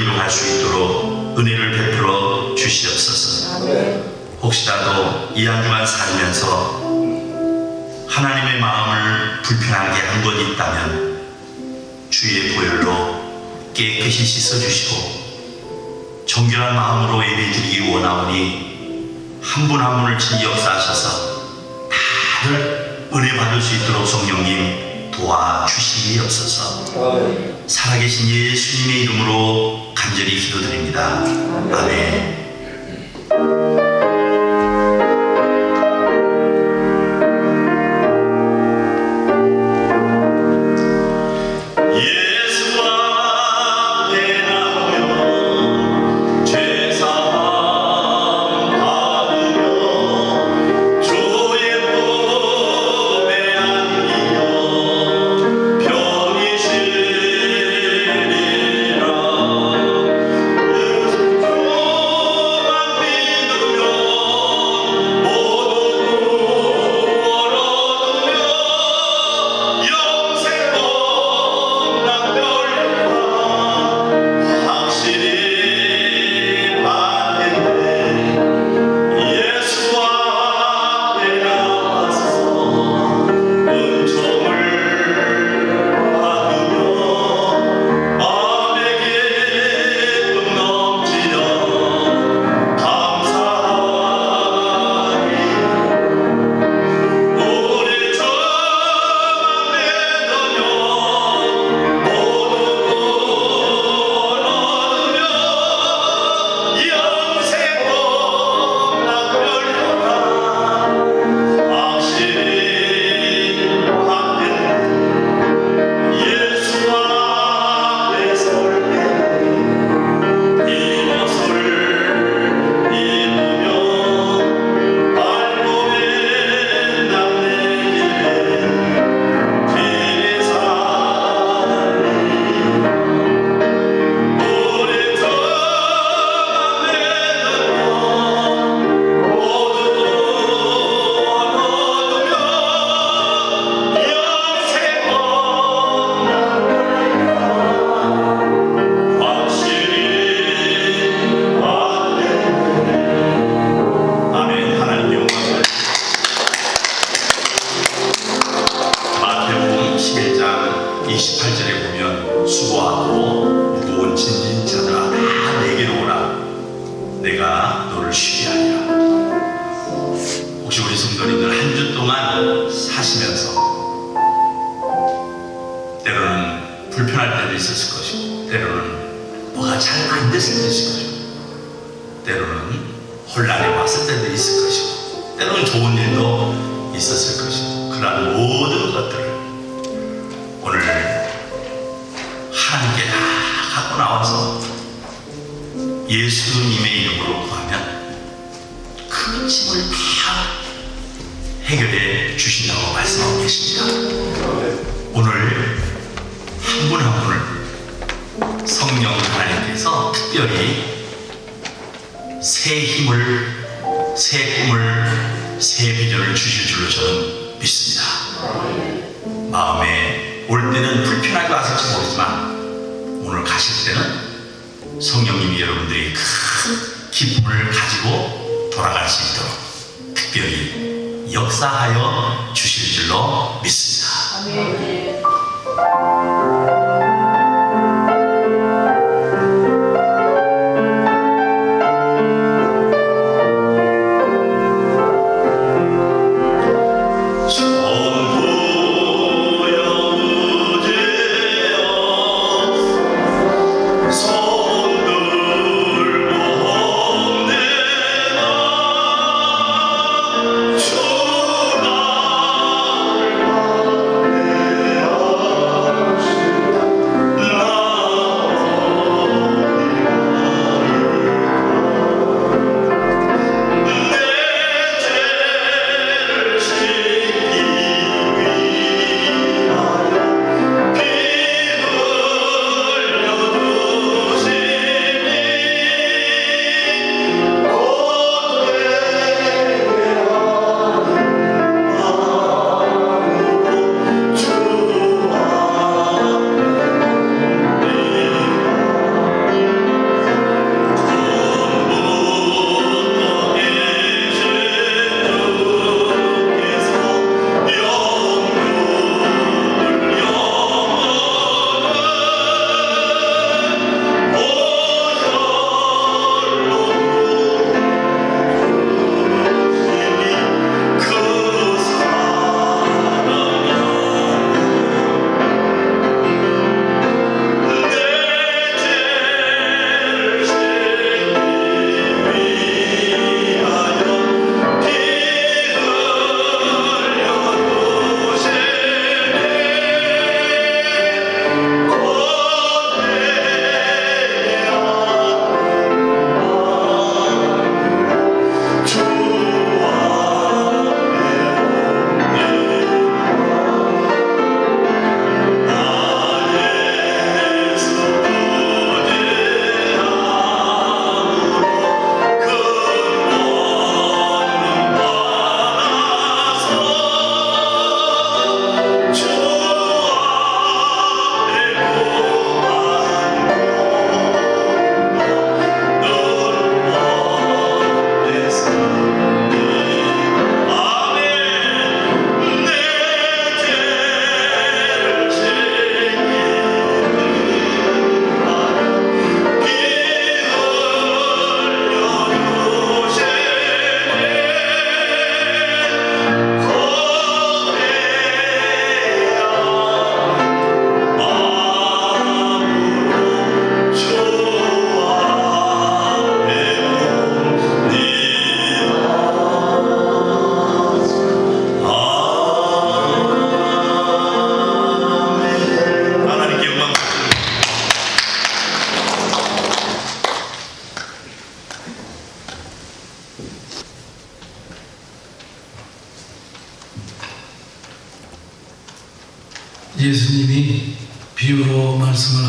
이루할 수 있도록 은혜를 베풀어 주시옵소서. 혹시라도 이 한 주간 살면서 하나님의 마음을 불편하게 한 것 있다면 주의 보혈로 깨끗이 씻어주시고 정결한 마음으로 예배드리기 원하오니 한 분 한 분을 친히 역사하셔서 다들 은혜 받을 수 있도록 성령님 도와주시옵소서 살아계신 예수님의 이름으로 간절히 기도드립니다. 아멘 특별히 새 힘을, 새 꿈을, 새 비전을 주실 줄로 저는 믿습니다. 마음에 올 때는 불편하게 왔을지 모르지만 오늘 가실 때는 성령님이 여러분들이 큰 기쁨을 가지고 돌아갈 수 있도록 특별히 역사하여 주실 줄로 믿습니다. 전부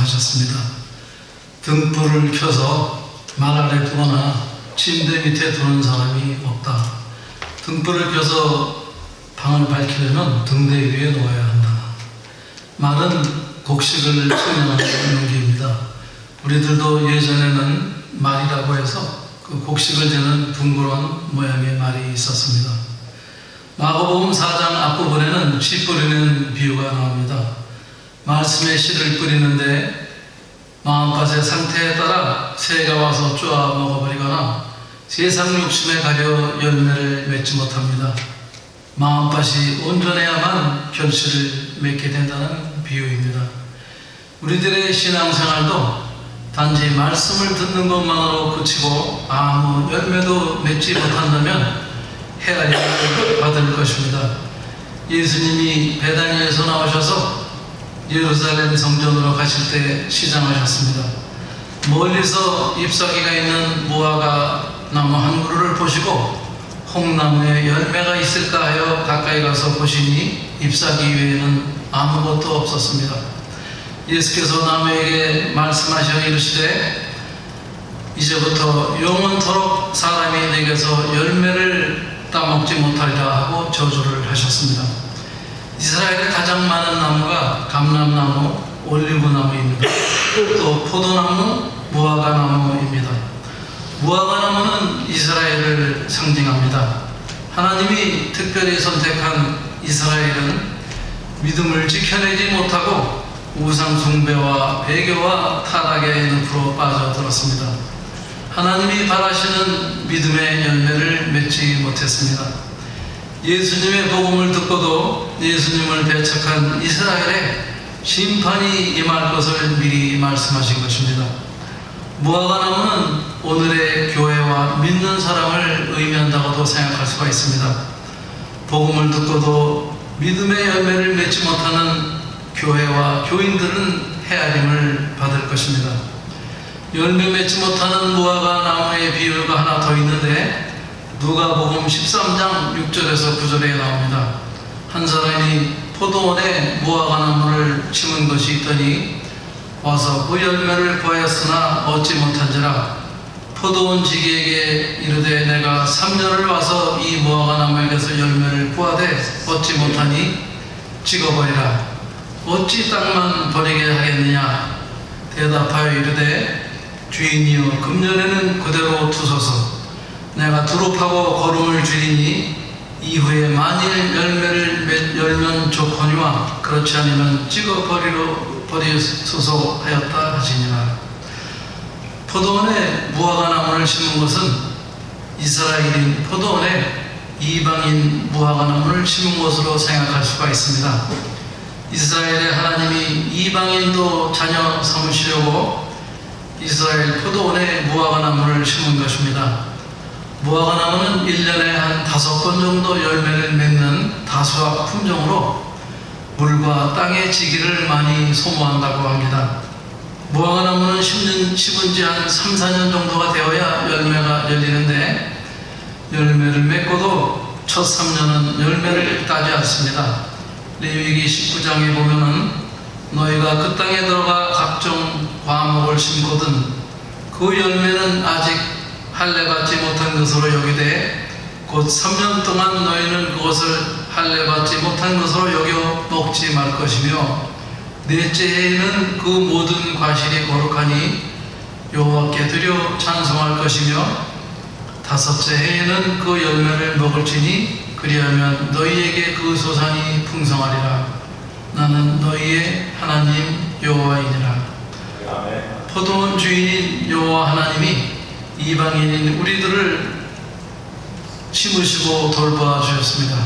하셨습니다. 등불을 켜서 말 아래 두거나 침대 밑에 두는 사람이 없다. 등불을 켜서 방을 밝히려면 등대 위에 놓아야 한다. 말은 곡식을 청년하는 용기입니다. 우리들도 예전에는 말이라고 해서 그 곡식을 재는 둥그런 모양의 말이 있었습니다. 마가복음 4장 앞부분에는 씨 뿌리는 비유가 나옵니다. 말씀의 씨를 뿌리는데 마음밭의 상태에 따라 새가 와서 쪼아 먹어버리거나 세상 욕심에 가려 열매를 맺지 못합니다. 마음밭이 온전해야만 결실을 맺게 된다는 비유입니다. 우리들의 신앙생활도 단지 말씀을 듣는 것만으로 그치고 아무 열매도 맺지 못한다면 헤아림을 받을 것입니다. 예수님이 베다니에서 나오셔서 예루살렘 성전으로 가실 때 시장하셨습니다. 멀리서 잎사귀가 있는 무화과 나무 한 그루를 보시고 홍나무에 열매가 있을까 하여 가까이 가서 보시니 잎사귀 외에는 아무것도 없었습니다. 예수께서 나무에게 말씀하셔 이르시되 이제부터 영원토록 사람이 내게서 열매를 따먹지 못하리라 하고 저주를 하셨습니다. 이스라엘에 가장 많은 나무가 감람나무, 올리브나무입니다. 또 포도나무, 무화과나무입니다. 무화과나무는 이스라엘을 상징합니다. 하나님이 특별히 선택한 이스라엘은 믿음을 지켜내지 못하고 우상 숭배와 배교와 타락의 늪으로 빠져들었습니다. 하나님이 바라시는 믿음의 열매를 맺지 못했습니다. 예수님의 복음을 듣고도 예수님을 배척한 이스라엘에 심판이 임할 것을 미리 말씀하신 것입니다. 무화과나무는 오늘의 교회와 믿는 사람을 의미한다고도 생각할 수가 있습니다. 복음을 듣고도 믿음의 열매를 맺지 못하는 교회와 교인들은 헤아림을 받을 것입니다. 열매 맺지 못하는 무화과 나무의 비유가 하나 더 있는데 누가복음 13장 6절에서 9절에 나옵니다. 한 사람이 포도원에 무화과 나무를 심은 것이 있더니 와서 그 열매를 구하였으나 얻지 못한지라. 포도원 지기에게 이르되 내가 3년을 와서 이 무화과 나무에게서 열매를 구하되 얻지 못하니 찍어버리라. 어찌 땅만 버리게 하겠느냐? 대답하여 이르되 주인이여 금년에는 그대로 두소서 내가 두릅하고 거름을 줄이니 이후에 만일 열매를 맺- 열면 좋거니와 그렇지 않으면 찍어 버리로 버리소서 하였다 하시니라 포도원에 무화과 나무를 심은 것은 이스라엘인 포도원에 이방인 무화과 나무를 심은 것으로 생각할 수가 있습니다. 이스라엘의 하나님이 이방인도 자녀 삼으시려고 이스라엘 포도원에 무화과 나무를 심은 것입니다. 무화과 나무는 1년에 한 다섯 번 정도 열매를 맺는 다수학 품종으로 물과 땅의 지기를 많이 소모한다고 합니다. 무화과 나무는 심는, 심은 지 한 3, 4년 정도가 되어야 열매가 열리는데 열매를 맺고도 첫 3년은 열매를 따지 않습니다. 레위기 19장에 보면은 너희가 그 땅에 들어가 각종 과목을 심거든 그 열매는 아직 할례받지 못한 것으로 여기되 곧 3년 동안 너희는 그것을 할례받지 못한 것으로 여겨 먹지 말 것이며 넷째 해에는 그 모든 과실이 거룩하니 여호와께 드려 찬송할 것이며 다섯째 해에는 그 열매를 먹을지니 그리하면 너희에게 그 소산이 풍성하리라. 나는 너희의 하나님 여호와이니라. 포도원 주인인 여호와 하나님이 이방인인 우리들을 심으시고 돌봐 주셨습니다.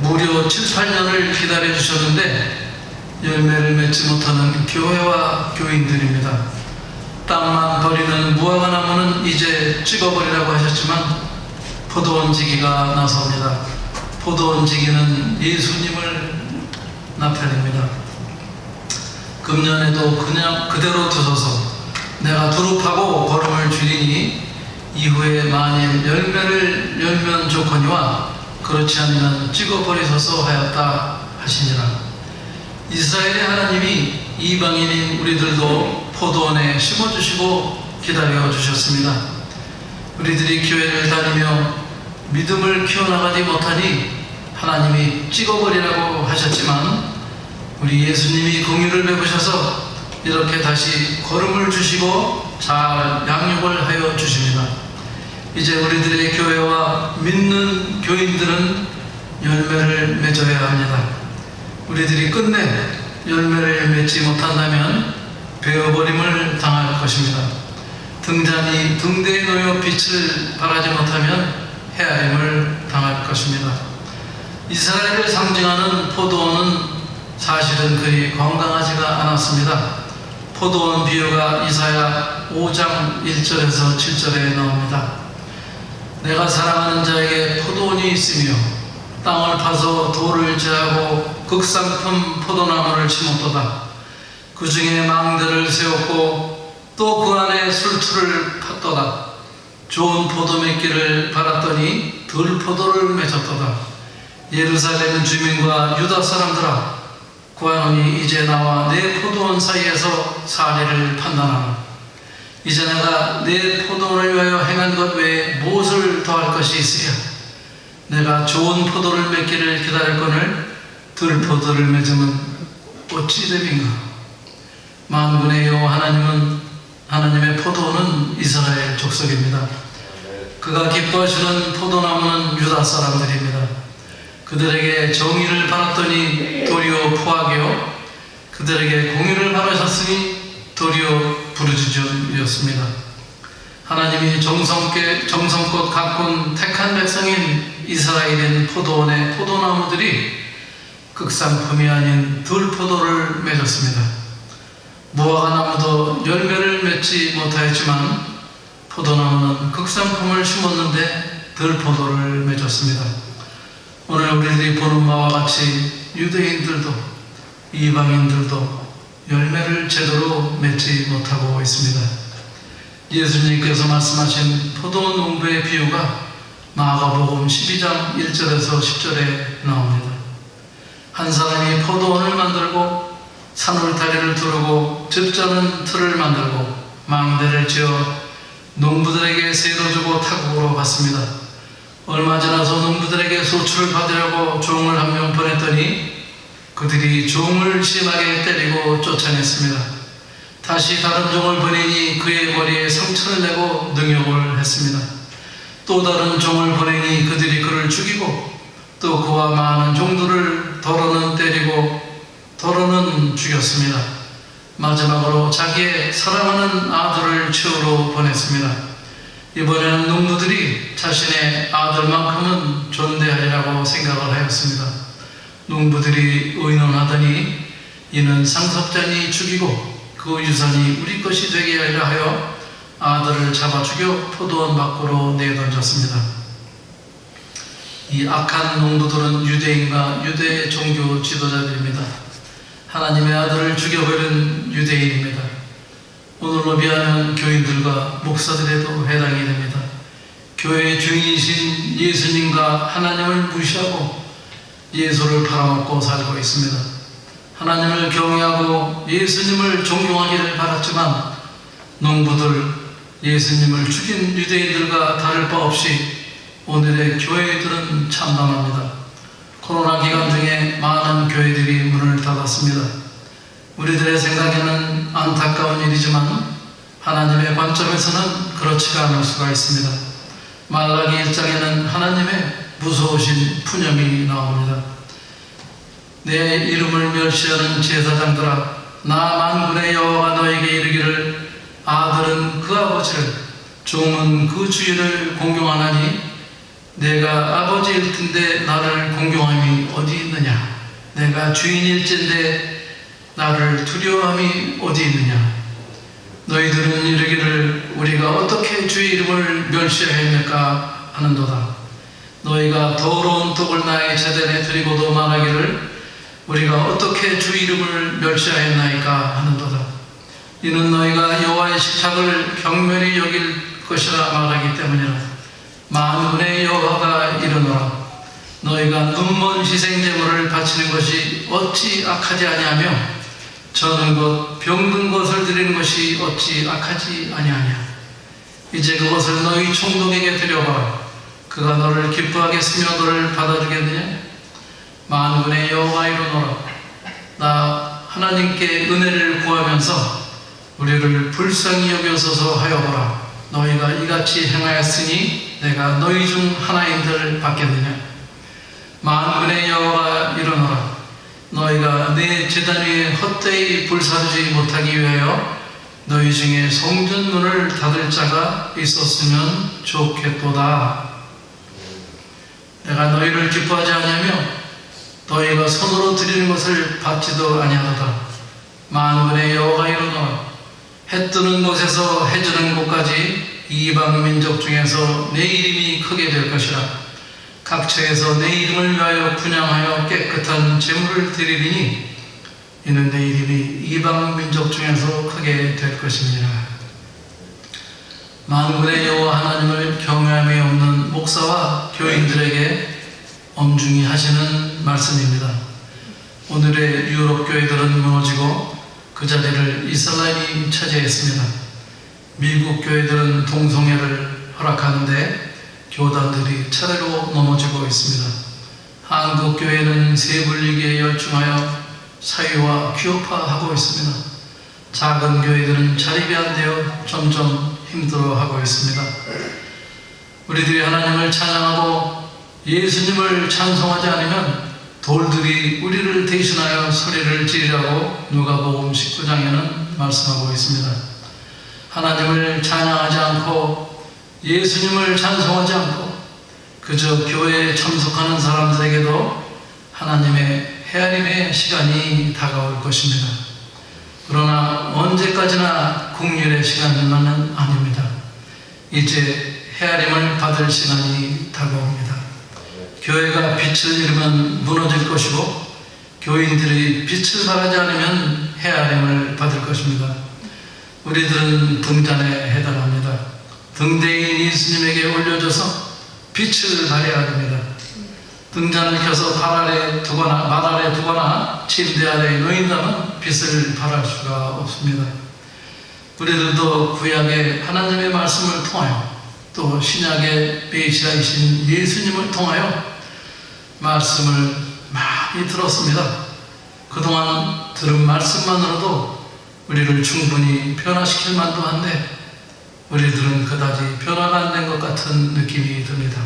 무려 7, 8년을 기다려 주셨는데 열매를 맺지 못하는 교회와 교인들입니다. 땅만 버리는 무화과 나무는 이제 찍어버리라고 하셨지만 포도원 지기가 나섭니다. 포도원 지기는 예수님을 나타냅니다. 금년에도 그냥 그대로 두소서 내가 두릅하고 걸음을 줄이니 이후에 만일 열매를 열면 좋거니와 그렇지 않으면 찍어버리소서 하였다 하시니라 이스라엘의 하나님이 이방인인 우리들도 포도원에 심어주시고 기다려주셨습니다. 우리들이 교회를 다니며 믿음을 키워나가지 못하니 하나님이 찍어버리라고 하셨지만 우리 예수님이 공유를 베푸셔서 이렇게 다시 걸음을 주시고 잘 양육을 하여 주십니다. 이제 우리들의 교회와 믿는 교인들은 열매를 맺어야 합니다. 우리들이 끝내 열매를 맺지 못한다면 베어버림을 당할 것입니다. 등잔이 등대에 놓여 빛을 발하지 못하면 헤아림을 당할 것입니다. 이스라엘을 상징하는 포도원은 사실은 그리 건강하지가 않았습니다. 포도원 비유가 이사야 5장 1절에서 7절에 나옵니다. 내가 사랑하는 자에게 포도원이 있으며 땅을 파서 돌을 제하고 극상품 포도나무를 심었도다. 그 중에 망대를 세웠고 또 그 안에 술투를 팠도다. 좋은 포도 맺기를 바랐더니 들 포도를 맺었도다. 예루살렘 주민과 유다 사람들아 구하노니 이제 나와 내 포도원 사이에서 사례를 판단하라. 이제 내가 내 포도원을 위하여 행한 것 외에 무엇을 더할 것이 있으랴? 내가 좋은 포도를 맺기를 기다릴거늘 들 포도를 맺으면 어찌 됨인가? 만군의 여호와 하나님은 하나님의 포도원은 이스라엘 족속입니다. 그가 기뻐하시는 포도나무는 유다 사람들입니다. 그들에게 정의를 바랐더니 도리어 포악이요 그들에게 공의를 바라셨으니 도리어 부르짖음이었습니다. 하나님이 정성께 정성껏 가꾼 택한 백성인 이스라엘인 포도원의 포도나무들이 극상품이 아닌 들포도를 맺었습니다. 무화과 나무도 열매를 맺지 못하였지만 포도나무는 극상품을 심었는데 들포도를 맺었습니다. 오늘 우리들이 보는 바와 같이 유대인들도 이방인들도 열매를 제대로 맺지 못하고 있습니다. 예수님께서 말씀하신 포도 농부의 비유가 마가복음 12장 1절에서 10절에 나옵니다. 한 사람이 포도원을 만들고 산울다리를 두르고 즙자는 틀을 만들고 망대를 지어 농부들에게 세로 주고 타국으로 갔습니다. 얼마 지나서 농부들에게 소출을 받으려고 종을 한 명 보냈더니 그들이 종을 심하게 때리고 쫓아냈습니다. 다시 다른 종을 보내니 그의 머리에 상처를 내고 능욕을 했습니다. 또 다른 종을 보내니 그들이 그를 죽이고 또 그와 많은 종들을 더러는 때리고 더러는 죽였습니다. 마지막으로 자기의 사랑하는 아들을 치우러 보냈습니다. 이번에는 농부들이 자신의 아들만큼은 존대하리라고 생각을 하였습니다. 농부들이 의논하더니 이는 상속자니 죽이고 그 유산이 우리 것이 되게 하려 하여 아들을 잡아 죽여 포도원 밖으로 내던졌습니다. 이 악한 농부들은 유대인과 유대 종교 지도자들입니다. 하나님의 아들을 죽여버린 유대인입니다. 오늘 로 비하면 교인들과 목사들에도 해당이 됩니다. 교회의 주인이신 예수님과 하나님을 무시하고 예수를 팔아먹고 살고 있습니다. 하나님을 경외하고 예수님을 존경하기를 바랐지만 농부들 예수님을 죽인 유대인들과 다를 바 없이 오늘의 교회들은 참담합니다. 코로나 기간 중에 많은 교회들이 문을 닫았습니다. 우리들의 생각에는 안타까운 일이지만 하나님의 관점에서는 그렇지가 않을 수가 있습니다. 말라기 1장에는 하나님의 무서우신 푸념이 나옵니다. 내 이름을 멸시하는 제사장들아 나 만군의 여호와가 너에게 이르기를 아들은 그 아버지를 종은 그 주인을 공경하나니 내가 아버지일 텐데 나를 공경함이 어디 있느냐 내가 주인일진데 나를 두려워함이 어디 있느냐 너희들은 이르기를 우리가 어떻게 주의 이름을 멸시하였느까 하는도다 너희가 더러운 떡을 나의 제단에 드리고도 말하기를 우리가 어떻게 주 이름을 멸시하였나이까 하는도다. 이는 너희가 여호와의 식탁을 경멸히 여길 것이라 말하기 때문이라. 만군의 여호와가 이르노라. 너희가 눈먼 희생 제물을 바치는 것이 어찌 악하지 아니하며 저는 것 병든 것을 드리는 것이 어찌 악하지 아니하냐? 이제 그것을 너희 총독에게 드려봐라. 그가 너를 기뻐하겠으며 너를 받아주겠느냐? 만군의 여호와 이르노라. 나 하나님께 은혜를 구하면서 우리를 불쌍히 여겨서서 하여보라. 너희가 이같이 행하였으니 내가 너희 중 하나인 들 받겠느냐? 만군의 여호와 이르노라 너희가 내 제단 위에 헛되이 불사르지 못하기 위하여 너희 중에 성전문을 닫을 자가 있었으면 좋겠도다. 내가 너희를 기뻐하지 아니하며 너희가 손으로 드리는 것을 받지도 아니하도다. 만군의 여호와 이르노라 해 뜨는 곳에서 해 지는 곳까지 이방 민족 중에서 내 이름이 크게 될 것이라 각처에서 내 이름을 위하여 분양하여 깨끗한 제물을 드리리니 이는 내 이름이 이방 민족 중에서 크게 될 것입니다. 만군의 여호와 하나님을 경외함이 없는 목사와 교인들에게 엄중히 하시는 말씀입니다. 오늘의 유럽 교회들은 무너지고 그 자리를 이스라엘이 차지했습니다. 미국 교회들은 동성애를 허락하는데 교단들이 차례로 넘어지고 있습니다. 한국 교회는 세불리기에 열중하여 사회와 규업화하고 있습니다. 작은 교회들은 자립이 안 되어 점점 힘들어하고 있습니다. 우리들이 하나님을 찬양하고 예수님을 찬송하지 않으면 돌들이 우리를 대신하여 소리를 지르라고 누가복음 19장에는 말씀하고 있습니다. 하나님을 찬양하지 않고 예수님을 찬송하지 않고 그저 교회에 참석하는 사람들에게도 하나님의 헤아림의 시간이 다가올 것입니다. 그러나 언제까지나 국률의 시간만은 아닙니다. 이제 헤아림을 받을 시간이 다가옵니다. 교회가 빛을 잃으면 무너질 것이고 교인들이 빛을 발하지 않으면 헤아림을 받을 것입니다. 우리들은 등잔에 해당합니다. 등대인 예수님에게 올려져서 빛을 발해야 됩니다. 등잔을 켜서 발 아래 두거나 말 아래 두거나 침대 아래 놓인다면 빛을 발할 수가 없습니다. 우리들도 구약의 하나님의 말씀을 통하여 또 신약의 메시아이신 예수님을 통하여 말씀을 많이 들었습니다. 그동안 들은 말씀만으로도 우리를 충분히 변화시킬 만도 한데 우리들은 그다지 변화가 안 된 것 같은 느낌이 듭니다.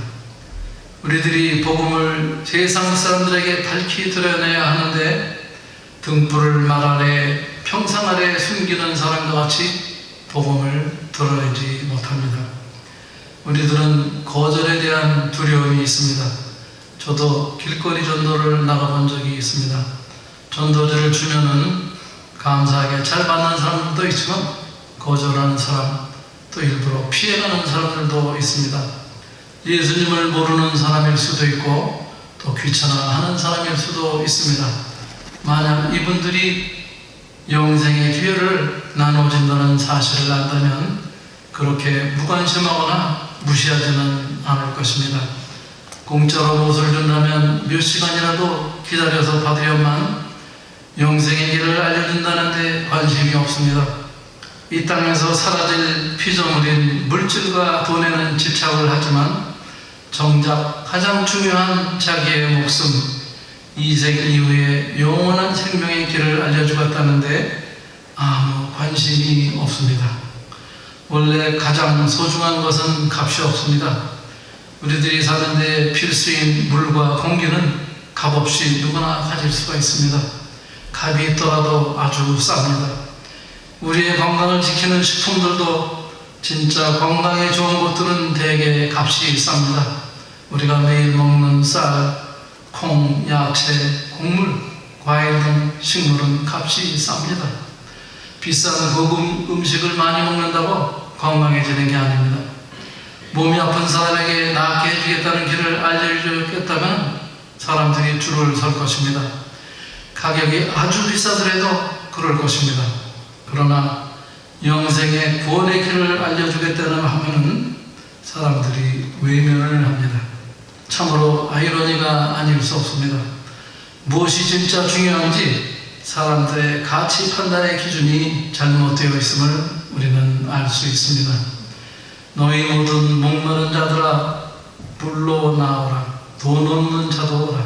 우리들이 복음을 세상 사람들에게 밝히 드러내야 하는데 등불을 말 아래 평상 아래 숨기는 사람과 같이 복음을 드러내지 못합니다. 우리들은 거절에 대한 두려움이 있습니다. 저도 길거리 전도를 나가본 적이 있습니다. 전도지를 주면은 감사하게 잘 받는 사람들도 있지만 거절하는 사람, 또 일부러 피해가는 사람들도 있습니다. 예수님을 모르는 사람일 수도 있고 또 귀찮아하는 사람일 수도 있습니다. 만약 이분들이 영생의 기회를 나눠준다는 사실을 안다면 그렇게 무관심하거나 무시하지는 않을 것입니다. 공짜로 옷을 준다면 몇 시간이라도 기다려서 받으려만 영생의 길을 알려준다는데 관심이 없습니다. 이 땅에서 사라질 피조물인 물질과 돈에는 집착을 하지만 정작 가장 중요한 자기의 목숨, 이생 이후에 영원한 생명의 길을 알려주겠다는데 아무 관심이 없습니다. 원래 가장 소중한 것은 값이 없습니다. 우리들이 사는데 필수인 물과 공기는 값 없이 누구나 가질 수가 있습니다. 값이 있더라도 아주 쌉니다. 우리의 건강을 지키는 식품들도 진짜 건강에 좋은 것들은 대개 값이 쌉니다. 우리가 매일 먹는 쌀, 콩, 야채, 곡물, 과일 등 식물은 값이 쌉니다. 비싼 고급 음식을 많이 먹는다고 건강해지는 게 아닙니다. 몸이 아픈 사람에게 낫게 해주겠다는 길을 알려주겠다면 사람들이 줄을 설 것입니다. 가격이 아주 비싸더라도 그럴 것입니다. 그러나 영생의 구원의 길을 알려주겠다는 하면은 사람들이 외면을 합니다. 참으로 아이러니가 아닐 수 없습니다. 무엇이 진짜 중요한지 사람들의 가치 판단의 기준이 잘못되어 있음을 우리는 알 수 있습니다. 너희 모든 목마른 자들아 불러 나오라 돈 없는 자도 오라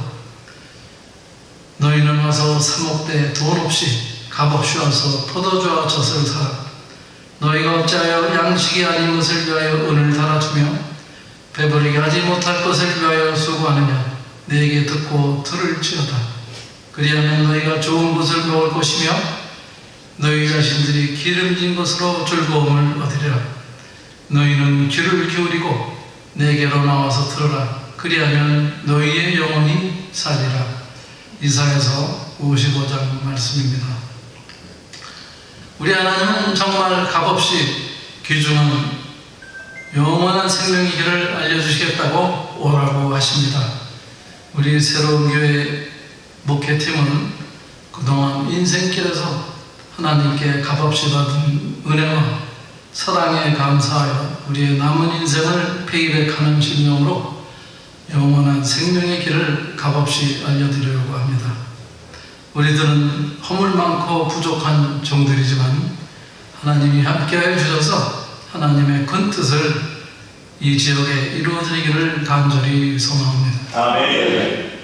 너희는 와서 사목대 돈 없이 값없이 와서 포도주와 젖을 사라. 너희가 어찌하여 양식이 아닌 것을 위하여 은을 달아주며 배부르게 하지 못할 것을 위하여 수고하느냐? 내게 듣고 들을지어다. 그리하면 너희가 좋은 것을 먹을 것이며 너희 자신들이 기름진 것으로 즐거움을 얻으리라. 너희는 귀를 기울이고 내게로 나와서 들어라. 그리하면 너희의 영혼이 살리라. 이사에서 55장 말씀입니다 우리 하나님은 정말 값없이 귀중한 영원한 생명의 길을 알려주시겠다고 오라고 하십니다. 우리 새로운 교회 목회팀은 그동안 인생길에서 하나님께 값없이 받은 은혜와 사랑에 감사하여 우리의 남은 인생을 페이백하는 신용으로 영원한 생명의 길을 값없이 알려드리려고 합니다. 우리들은 허물 많고 부족한 종들이지만 하나님이 함께하여 주셔서 하나님의 큰 뜻을 이 지역에 이루어지기를 간절히 소망합니다. 아멘.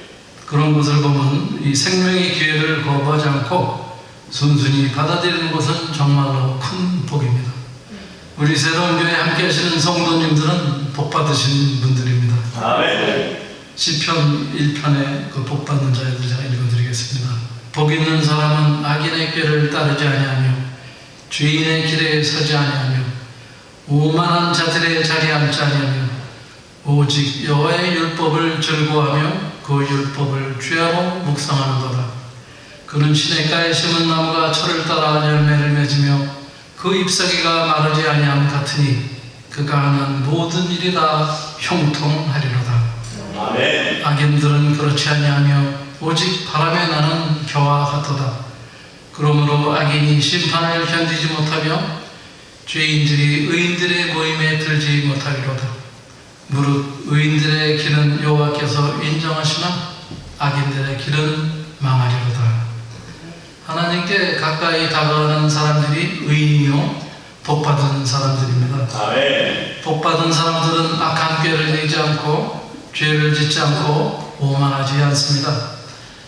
그런 것을 보면 이 생명의 기회를 거부하지 않고 순순히 받아들이는 것은 정말로 큰 복입니다. 우리 새로운 교회 함께 하시는 성도님들은 복 받으신 분들입니다. 아멘. 시편 1편의 그복 받는 자에들 제가 읽어드리겠습니다. 복 있는 사람은 악인의 꾀를 따르지 아니하며 죄인의 길에 서지 아니하며 오만한 자들의 자리에 앉지 아니하며 오직 여호와의 율법을 즐거워하며 그 율법을 죄하고 묵상하는도다. 그는 시냇가에 심은 나무가 철을 따라 열매를 맺으며 그 잎사귀가 마르지 아니함 같으니 그가 하는 모든 일이 다 형통하리로다. 아멘. 악인들은 그렇지 아니하며 오직 바람에 나는 겨와 같도다. 그러므로 악인이 심판을 견디지 못하며 죄인들이 의인들의 모임에 들지 못하리로다. 무릇 의인들의 길은 여호와께서 인정하시나 악인들의 길은 망하리로다. 하나님께 가까이 다가가는 사람들이 의인이요 복받은 사람들입니다. 아멘. 복받은 사람들은 악한 꾀를 내지 않고 죄를 짓지 않고 오만하지 않습니다.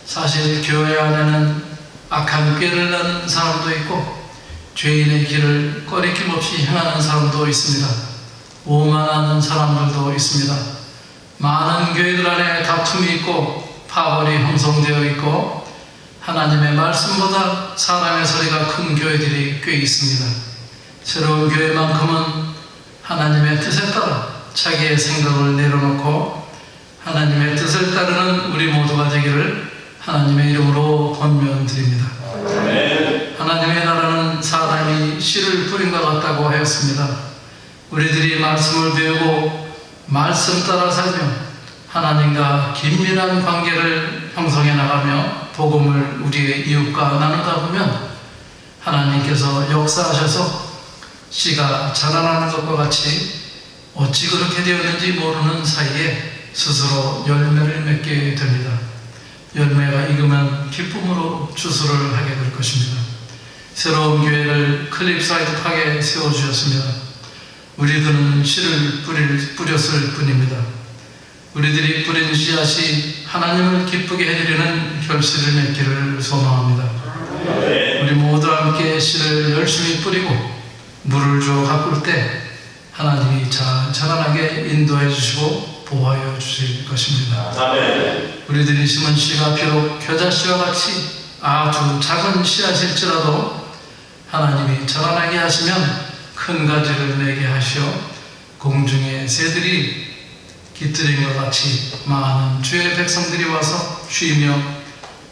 사실 교회 안에는 악한 꾀를 내는 사람도 있고 죄인의 길을 꺼리낌 없이 행하는 사람도 있습니다. 오만하는 사람들도 있습니다. 많은 교회들 안에 다툼이 있고 파벌이 형성되어 있고 하나님의 말씀보다 사람의 소리가 큰 교회들이 꽤 있습니다. 새로운 교회만큼은 하나님의 뜻에 따라 자기의 생각을 내려놓고 하나님의 뜻을 따르는 우리 모두가 되기를 하나님의 이름으로 권면드립니다. 하나님의 나라는 사람이 씨를 뿌린 것 같다고 하였습니다. 우리들이 말씀을 배우고 말씀 따라 살며 하나님과 긴밀한 관계를 형성해 나가며 복음을 우리의 이웃과 나누다 보면 하나님께서 역사하셔서 씨가 자라나는 것과 같이 어찌 그렇게 되었는지 모르는 사이에 스스로 열매를 맺게 됩니다. 열매가 익으면 기쁨으로 추수를 하게 될 것입니다. 새로운 교회를 클립사이드 팍에 세워주셨습니다. 우리들은 씨를 뿌릴, 뿌렸을 뿐입니다. 우리들이 뿌린 씨앗이 하나님을 기쁘게 해드리는 결실을 맺기를 소망합니다. 우리 모두 함께 씨를 열심히 뿌리고 물을 주어 가꿀 때 하나님이 잘 자라나게 인도해 주시고 보호하여 주실 것입니다. 아멘. 우리들이 심은 씨가 비록 겨자씨와 같이 아주 작은 씨앗일지라도 하나님이 자라나게 하시면 큰 가지를 내게 하시어 공중의 새들이 깃들인 것 같이 많은 주의 백성들이 와서 쉬며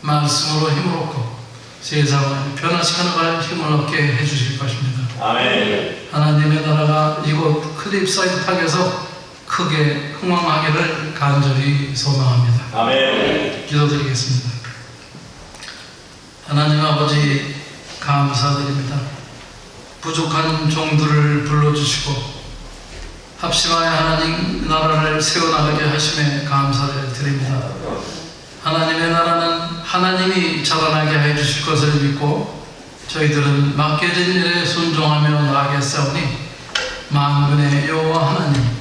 말씀으로 힘을 얻고 세상을 변화시켜 나갈 힘을 얻게 해주실 것입니다. 아멘. 하나님의 나라가 이곳 클립사이드 팍에서 크게 흥왕하기를 간절히 소망합니다. 아멘. 기도드리겠습니다. 하나님 아버지 감사드립니다. 부족한 종들을 불러주시고 합심하여 하나님 나라를 세워나가게 하심에 감사를 드립니다. 하나님의 나라는 하나님이 자라나게 해 주실 것을 믿고 저희들은 맡겨진 일에 순종하며 나아가겠사오니 만군의 여호와 하나님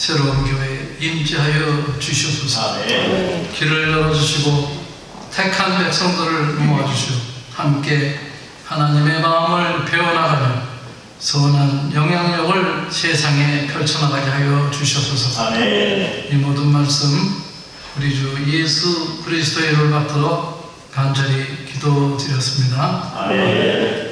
새로운 교회에 임재하여 주시옵소서 아멘. 길을 열어주시고 택한 백성들을 모아주시오 함께 하나님의 마음을 배워나가며 선한 영향력을 세상에 펼쳐나가게 하여 주시옵소서 아멘. 이 모든 말씀 우리 주 예수 그리스도의 이름을 받들어 간절히 기도드렸습니다. 아멘.